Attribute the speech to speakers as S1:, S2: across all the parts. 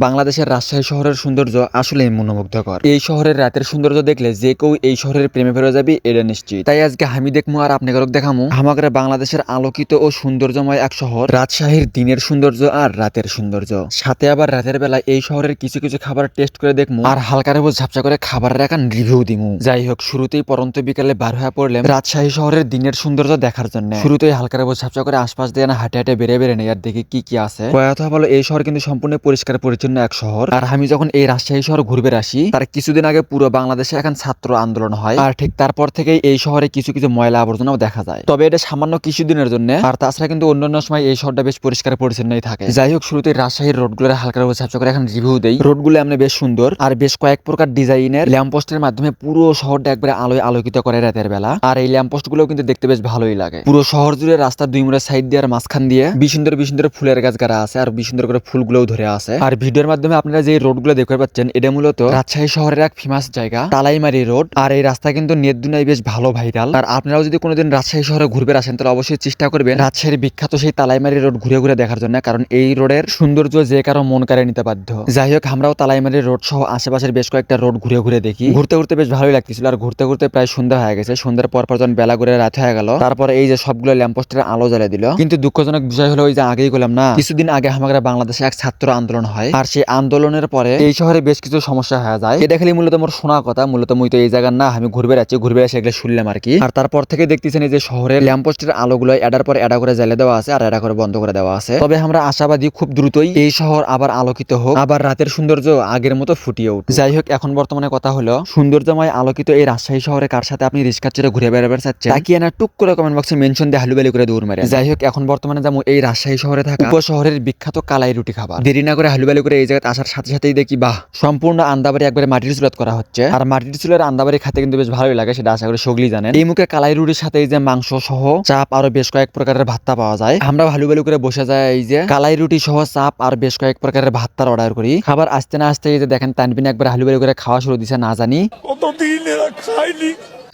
S1: বাংলাদেশের রাজশাহী শহরের সৌন্দর্য আসলেই মনোমুগ্ধকর। এই শহরের রাতের সৌন্দর্য দেখলে যে কেউ এই শহরের প্রেমে ফেরে যাবি, এটা নিশ্চিত। তাই আজকে আমি দেখব আর আপনাকে দেখামু আমাদের বাংলাদেশের আলোকিত ও সৌন্দর্যময় এক শহর, রাজশাহীর দিনের সৌন্দর্য আর রাতের সৌন্দর্য। সাথে আবার রাতের বেলা এই শহরের কিছু কিছু খাবার টেস্ট করে দেখমু আর হালকার উপর ঝাপসা করে খাবারের একটা রিভিউ দিমু। যাই হোক, শুরুতেই পরন্ত বিকালে বার হয়ে পড়লাম রাজশাহী শহরের দিনের সৌন্দর্য দেখার জন্য। শুরুতেই হালকার উপর ঝাপসা করে আশপাশ দিয়ে না হাঁটে হাঁটে বেড়ে বেড়ে নেই, আর দেখি কি কি আছে। কথা বলো এই শহর কিন্তু সম্পূর্ণ পরিষ্কার পরিচ্ছন্ন। এক শহর। আর আমি যখন এই রাজশাহী শহর ঘুরবে আসি, তার কিছুদিন আগে পুরো বাংলাদেশে এখন ছাত্র আন্দোলন হয়। আর ঠিক তারপর থেকেই এই শহরে কিছু কিছু ময়লা আবর্জনাও দেখা যায়। তবে এটা সামান্য কিছুদিনের জন্য, আর তাছাড়া কিন্তু অন্যান্য সময় এই শহরটা বেশ পরিষ্কার পরিচ্ছন্নই থাকে। যাই হোক, শুরুতে রাজশাহীর রোডগুলোর হালকা রোড ছাপচা করে এখন রিভিউ দেই। রোডগুলো এমনি বেশ সুন্দর, আর বেশ কয়েক প্রকার ডিজাইনের ল্যাম্পপোস্টের মাধ্যমে পুরো শহরটা একবারে আলোয় আলোকিত করে রাতের বেলা। আর এই ল্যাম্পপোস্টগুলো কিন্তু দেখতে বেশ ভালোই লাগে। পুরো শহর জুড়ে রাস্তার দুই মুড়ের সাইড দিয়ে আর মাঝখান দিয়ে বিসুন্দর বিসুন্দর ফুলের গাছ গাড়া আছে, আর বিসুন্দর করে ফুলগুলোও ধরে আছে। আর ভিডিওর মাধ্যমে আপনারা যে রোডগুলো দেখতে পাচ্ছেন, এটা মূলত রাজশাহী শহরের এক ফেমাস জায়গা, তালাইমারি রোড। আর এই রাস্তা কিন্তু নেট দুনাই বেশ ভালো ভাইরাল। আর আপনারাও যদি কোনোদিন রাজশাহী শহরে ঘুরবে, আসেন, তাহলে অবশ্যই চেষ্টা করবেন রাজশাহীর বিখ্যাত সেই তালাইমারি রোড ঘুরে ঘুরে দেখার জন্য, কারণ এই রোডের সৌন্দর্য যে কারও মন কারে নিতে বাধ্য। যাই হোক, আমরাও তালাইমারি রোড সহ আশেপাশের বেশ কয়েকটা রোড ঘুরে ঘুরে দেখি। ঘুরতে ঘুরতে বেশ ভালোই লাগতেছিল, আর ঘুরতে ঘুরতে প্রায় সন্ধ্যা হয়ে গেছে। সন্ধ্যার পর পর যখন বেলা ঘুরে রাত হয়ে গেল, তারপর এই যে সবগুলো ল্যাম্পোস্টের আলো জ্বালিয়ে দিল। কিন্তু দুঃখজনক বিষয় হলো, ওই যে আগেই বললাম না, কিছুদিন আগে আমাদের বাংলাদেশে এক ছাত্র আন্দোলন হয়। আর সেই আন্দোলনের পরে এই শহরে বেশ কিছু সমস্যা হয়ে যায়। এটা খালি মূলত মোর শোনা কথা মূলত মুই তো এই জায়গার না আমি ঘুরবে আছি ঘুরবে আসে এগুলো শুনলাম আর কি। আর তারপর থেকে দেখতেছেন এই যে শহরের ল্যাম্পোস্টের আলোগুলো এডার পর এডা করে জ্বালিয়ে দেওয়া আছে আর এডা করে বন্ধ করে দেওয়া আছে। তবে আমরা আশাবাদী খুব দ্রুতই এই শহর আবার আলোকিত হোক আবার রাতের সৌন্দর্য আগের মতো ফুটিয়ে উঠ যাই হোক এখন বর্তমানে কথা হলো সৌন্দর্যময় আলোকিত এই রাজশাহী শহরে কার সাথে আপনি রিস্কা চড়ে ঘুরে বেড়াবার চাচ্ছেন? তাকিয়ে না টুক করে কমেন্ট বক্সে মেনশন দিয়ে হালুবালি করে দৌড় মারে যাই হোক এখন বর্তমানে যেমন এই রাজশাহী শহরে থাকা উপশহরের বিখ্যাত কালাই রুটি খাবার। দেরি না করে হালুবালি করে এই জায়গায় আসার সাথে সাথেই দেখি, বাহ, সম্পূর্ণ আন্দাবাড়ি একবারে মাটির চুলাত করা হচ্ছে। আর মাটির চুলের আন্দাবাড়ি খেতে কিন্তু বেশ ভালোই লাগে, সেটা আশা করি সগলি জানেন। এই মুখে কালাই রুটির সাথে এই যে মাংস সহ চাপ আরও বেশ কয়েক প্রকারের ভাত্তা পাওয়া যায়। আমরা হালুবালু করে বসে যায় এই যে কালাই রুটি সহ চাপ আর বেশ কয়েক প্রকারের ভাত্তার অর্ডার করি। খাবার আসতে না আসতে এই যে দেখেন, তানবিন একবার হালুবালু করে খাওয়া শুরু দিছে, না জানি।
S2: কতদিন এরা খায়নি?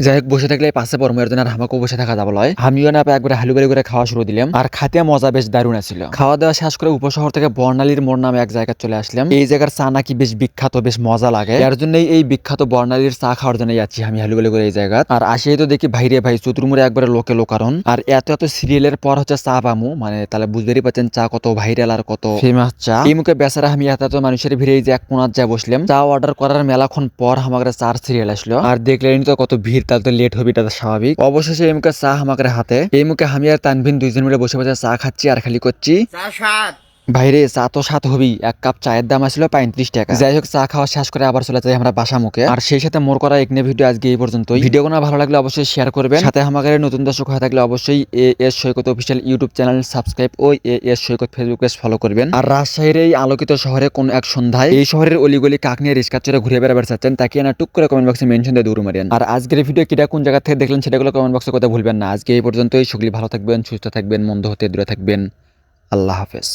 S1: যাই হোক বসে থাকলে পাশে পরমের জন্য আর আমাকেও বসে থাকা যাব লয়। আমিও না একবার হালুবালি করে খাওয়া শুরু দিলাম। আর খাতে মজা বেশ দারুণ ছিল খাওয়া দাওয়া শেষ করে উপশহর থেকে বর্ণালীর মোড় নামে এক জায়গায় চলে আসলাম। এই জায়গার চা নাকি বেশ বিখ্যাত, বেশ মজা লাগে। এর জন্যই এই বিখ্যাত বর্ণালীর চা খাওয়ার জন্য যাচ্ছি আমি হালুবালি করে এই জায়গা আর আসেই তো দেখি ভাইরে ভাই, চতুর্মুড়ে একবারে লোকে লোকারণ। আর এত এত সিরিয়ালের পর হচ্ছে চা পামু। মানে তাহলে বুঝতেই পারছেন চা কত ভাইরাল আর কত ফেমাস চা। এই মুখে বেচারা আমি এত এত মানুষের ভিড়ে এই যে এক কোনার যায় বসলাম। চা অর্ডার করার মেলাক্ষণ পর আমার চার সিরিয়াল আসলো। আর দেখলেন তো কত ভিড় তাহলে তো লেট হবে এটা স্বাভাবিক। অবশেষে এই মুখে চা আমাকে হাতে। এই মুখে আমি আর তানভিন দুইজন মিলে বসে বসে চা খাচ্ছি আর খালি করছি। ভাইরে, চা তো সাত হবেই। এক কাপ চায়ের দাম আসলো পঁয়ত্রিশ টাকা। যাই হোক, চা খাওয়া শেষ করে আবার চলে যাই আমরা বাসা মুখে। আর সেই সাথে মোর করা একনে ভিডিও আজকে এই পর্যন্ত ভিডিও কোনো ভালো লাগলে অবশ্যই শেয়ার করবেন। সাথে আমাদের নতুন দর্শক হয়ে থাকলে অবশ্যই A S Saikat official YouTube channel subscribe O A S Saikat Facebook page follow করবেন। আর রাজশাহীর এই আলোকিত শহরে কোন এক সন্ধ্যায় এই শহরের অলিগলি কাক নিয়ে রিস্কা চড়ে ঘুরে বেড়াবার চাচ্ছেন, তাকে না টুক করে কমেন্ট বক্সে মেনশন দিয়ে দৌড় মারেন। আর আজকের ভিডিও কিটা কোন জায়গা থেকে দেখলেন সেটাগুলো কমেন্ট বক্সে কথা ভুলবেন না। আজকে এই পর্যন্তই। সকলে ভালো থাকবেন, সুস্থ থাকবেন, মন্দ হতে দূরে থাকবেন। আল্লাহ হাফেজ।